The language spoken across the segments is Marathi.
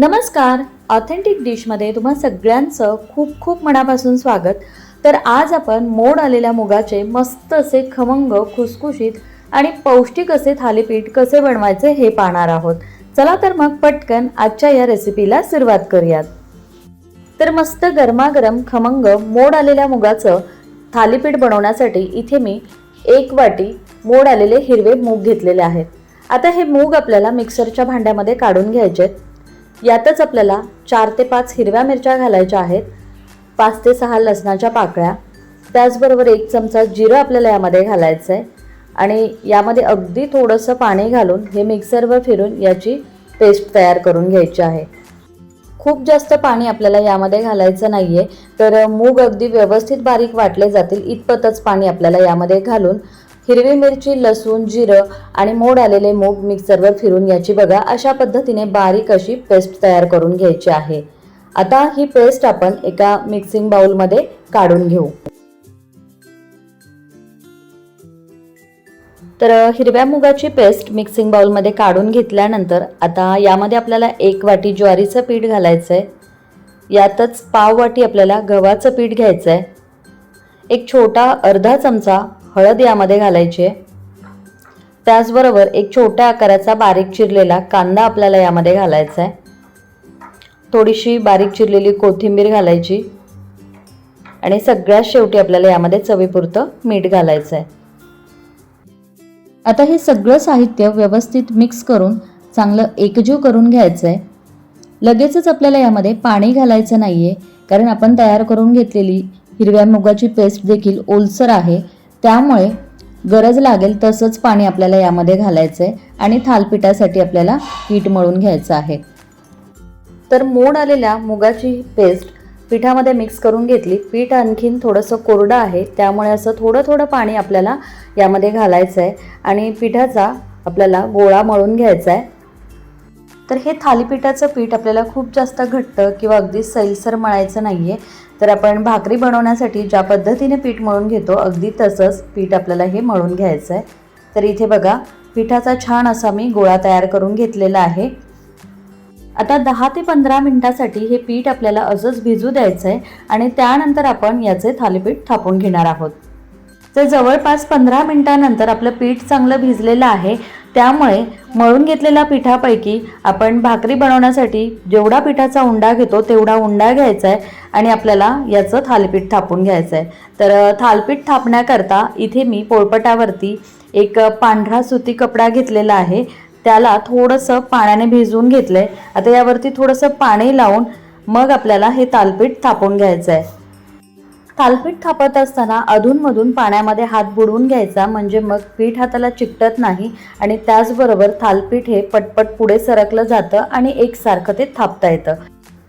नमस्कार. ऑथेंटिक डिशमध्ये तुम्हा सगळ्यांचं खूप खूप मनापासून स्वागत. तर आज आपण मोड आलेल्या मुगाचे मस्त असे खमंग खुसखुशीत आणि पौष्टिक असे थालीपीठ कसे बनवायचे हे पाहणार आहोत. चला तर मग पटकन आजच्या या रेसिपीला सुरुवात करूयात. तर मस्त गरमागरम खमंग मोड आलेल्या मुगाचं थालीपीठ बनवण्यासाठी इथे मी एक वाटी मोड आलेले हिरवे मूग घेतलेले आहेत. आता हे मूग आपल्याला मिक्सरच्या भांड्यामध्ये काढून घ्यायचे आहेत. यातच आपल्याला चार ते पाच हिरव्या मिरच्या घालायच्या आहेत पाच ते सहा लसणाच्या पाकळ्या त्याचबरोबर एक चमचा जिरं आपल्याला यामध्ये घालायचं आहे आणि यामध्ये अगदी थोडंसं पाणी घालून हे मिक्सरवर फिरून याची पेस्ट तयार करून घ्यायची आहे. खूप जास्त पाणी आपल्याला यामध्ये घालायचं नाही आहे तर मूग अगदी व्यवस्थित बारीक वाटले जातील इतपतच पाणी आपल्याला यामध्ये घालून हिरवी मिरची लसूण जिरं आणि मोड आलेले मूग मिक्सरवर फिरून याची बघा अशा पद्धतीने बारीक अशी पेस्ट तयार करून घ्यायची आहे. आता ही पेस्ट आपण एका मिक्सिंग बाउलमध्ये काढून घेऊ. तर हिरव्या मुगाची पेस्ट मिक्सिंग बाउलमध्ये काढून घेतल्यानंतर आता यामध्ये आपल्याला एक वाटी ज्वारीचं पीठ घालायचं आहे यातच पाव वाटी आपल्याला गव्हाचं पीठ घ्यायचं आहे एक छोटा अर्धा चमचा हळद यामध्ये घालायची आहे. त्याचबरोबर एक छोट्या आकाराचा बारीक चिरलेला कांदा आपल्याला यामध्ये घालायचा आहे. थोडीशी बारीक चिरलेली कोथिंबीर घालायची. आणि सगळ्यात शेवटी आपल्याला यामध्ये चवीपुरतं मीठ घालायचं आहे. आता हे सगळं साहित्य व्यवस्थित मिक्स करून चांगलं एकजीव करून घ्यायचं आहे लगेचच आपल्याला यामध्ये पाणी घालायचं नाही आहे कारण आपण तयार करून घेतलेली हिरव्या मुगाची पेस्ट देखील ओलसर आहे. त्यामुळे गरज लागेल तसंच पाणी आपल्याला यामध्ये घालायचं आहे आणि थालपिठासाठी आपल्याला पीठ मळून घ्यायचं आहे. तर मोड आलेल्या मुगाची पेस्ट पिठामध्ये मिक्स करून घेतली. पीठ आणखीन थोडंसं कोरडं आहे त्यामुळे असं थोडं थोडं पाणी आपल्याला यामध्ये घालायचं आहे आणि पिठाचा आपल्याला गोळा मळून घ्यायचा आहे तर हे थालीपीठाचं पीठ आपल्याला खूप जास्त घट्ट किंवा अगदी सैलसर मळायचं नाही आहे तर आपण भाकरी बनवण्यासाठी ज्या पद्धतीने पीठ मळून घेतो अगदी तसंच पीठ आपल्याला हे मळून घ्यायचं आहे तर इथे बघा पिठाचा छान असा मी गोळा तयार करून घेतलेला आहे. आता दहा ते पंधरा मिनटासाठी हे पीठ आपल्याला असंच भिजू द्यायचं आहे आणि त्यानंतर आपण याचे थालीपीठ थापून घेणार आहोत. तर जवळपास पंधरा मिनटानंतर आपलं पीठ चांगलं भिजलेलं आहे. त्यामुळे मळून घेतलेल्या पिठापैकी आपण भाकरी बनवण्यासाठी जेवढा पिठाचा उंडा घेतो तेवढा उंडा घ्यायचा आहे आणि आपल्याला याचं थालपीठ थापून घ्यायचं आहे तर थालपीठ थापण्याकरता इथे मी पोळपटावरती एक पांढरा सुती कपडा घेतलेला आहे. त्याला थोडंसं पाण्याने भिजवून घेतलं आहे आता यावरती थोडंसं पाणी लावून मग आपल्याला हे तालपीठ थापून घ्यायचं आहे थालपीठ थापत असताना अधूनमधून पाण्यामध्ये हात बुडवून घ्यायचा म्हणजे मग पीठ हाताला चिकटत नाही आणि त्याचबरोबर थालपीठ हे पटपट पुढे सरकलं जातं आणि एकसारखं ते थापता येतं.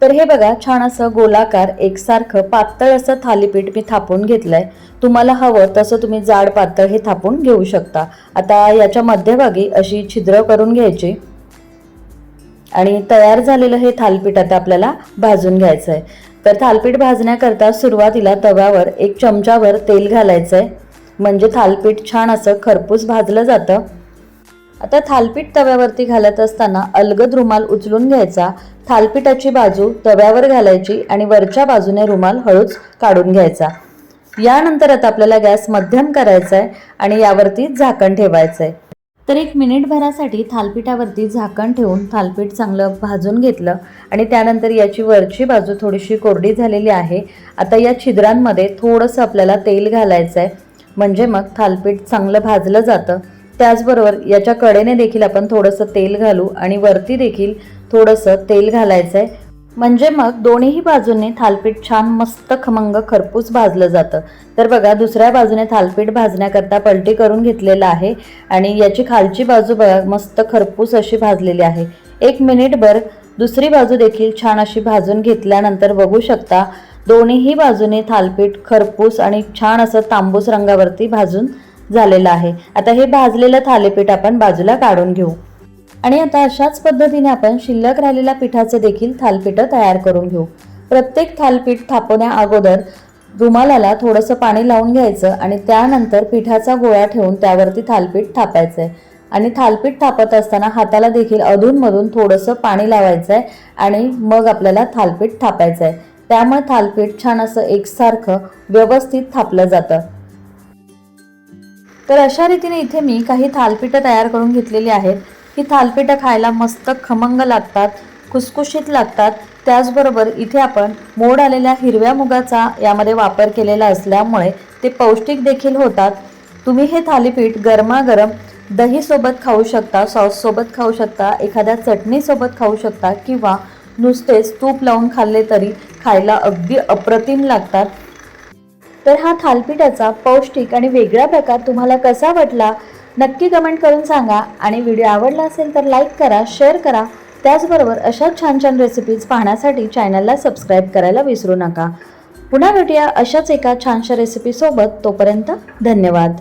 तर हे बघा छान असं गोलाकार एकसारखं पातळ असं थालीपीठ मी थापून घेतलंय. तुम्हाला हवं तसं तुम्ही जाड पातळ हे थापून घेऊ शकता. आता याच्या मध्यभागी अशी छिद्र करून घ्यायची. आणि तयार झालेलं हे थालपीठ आता आपल्याला भाजून घ्यायचं आहे तर थालपीठ भाजण्याकरता सुरुवातीला तव्यावर एक चमच्यावर तेल घालायचं आहे म्हणजे थालपीठ छान असं खरपूस भाजलं जातं. आता थालपीठ तव्यावरती घालत असताना अलगद रुमाल उचलून घ्यायचा. थालपीठाची बाजू तव्यावर घालायची आणि वरच्या बाजूने रुमाल हळूच काढून घ्यायचा. यानंतर आता आपल्याला गॅस मध्यम करायचा आहे आणि यावरती झाकण ठेवायचं आहे तर एक मिनिटभरासाठी थालपीठावरती झाकण ठेवून थालपीठ चांगलं भाजून घेतलं आणि त्यानंतर याची वरची बाजू थोडीशी कोरडी झालेली आहे. आता या छिद्रांमध्ये थोडंसं आपल्याला तेल घालायचं आहे म्हणजे मग थालपीठ चांगलं भाजलं जातं. त्याचबरोबर याच्या कडेने देखील आपण थोडंसं तेल घालू आणि वरती देखील थोडंसं तेल घालायचं आहे म्हणजे मग दोन्ही बाजूने थालपीठ छान मस्त खमंग खरपूस भाजलं जातं. तर बघा दुसऱ्या बाजूने थालपीठ भाजण्याकरता पलटी करून घेतलेलं आहे आणि याची खालची बाजू बघा मस्त खरपूस अशी भाजलेली आहे. एक मिनिटभर दुसरी बाजू देखील छान अशी भाजून घेतल्यानंतर बघू शकता दोन्हीही बाजूने थालपीठ खरपूस आणि छान असं तांबूस रंगावरती भाजून झालेलं आहे. आता हे भाजलेलं थालीपीठ आपण बाजूला काढून घेऊ. आणि आता अशाच पद्धतीने आपण शिल्लक राहिलेल्या पिठाचे देखील थालपीठं तयार करून घेऊ. प्रत्येक थालपीठ थापवण्या अगोदर रुमालाला थोडंसं पाणी लावून घ्यायचं आणि त्यानंतर पिठाचा गोळा ठेवून त्यावरती थालपीठ थापायचं आहे आणि थालपीठ थापत असताना हाताला देखील अधूनमधून थोडंसं पाणी लावायचं आहे आणि मग आपल्याला थालपीठ थापायचं आहे त्यामुळे थालपीठ छान असं एकसारखं व्यवस्थित थापलं जातं. तर अशा रीतीने इथे मी काही थालपीठं तयार करून घेतलेली आहेत. ही थालपीठं खायला मस्त खमंग लागतात खुसखुशीत लागतात. त्याचबरोबर इथे आपण मोड आलेल्या हिरव्या मुगाचा यामध्ये वापर केलेला असल्यामुळे ते पौष्टिक देखील होतात. तुम्ही हे थालीपीठ गरमागरम दहीसोबत खाऊ शकता सॉससोबत खाऊ शकता एखाद्या चटणीसोबत खाऊ शकता किंवा नुसतेच तूप लावून खाल्ले तरी खायला अगदी अप्रतिम लागतात. तर हा थालपीठाचा पौष्टिक आणि वेगळा प्रकार तुम्हाला कसा वाटला? नक्की कमेंट करून सांगा. आणि व्हिडिओ आवडला असेल तर लाईक करा शेअर करा. त्याचबरोबर अशाच छान छान रेसिपीज पाहण्यासाठी चॅनलला सबस्क्राईब करायला विसरू नका. पुन्हा भेटूया अशाच एका छानशा रेसिपीसोबत तोपर्यंत धन्यवाद.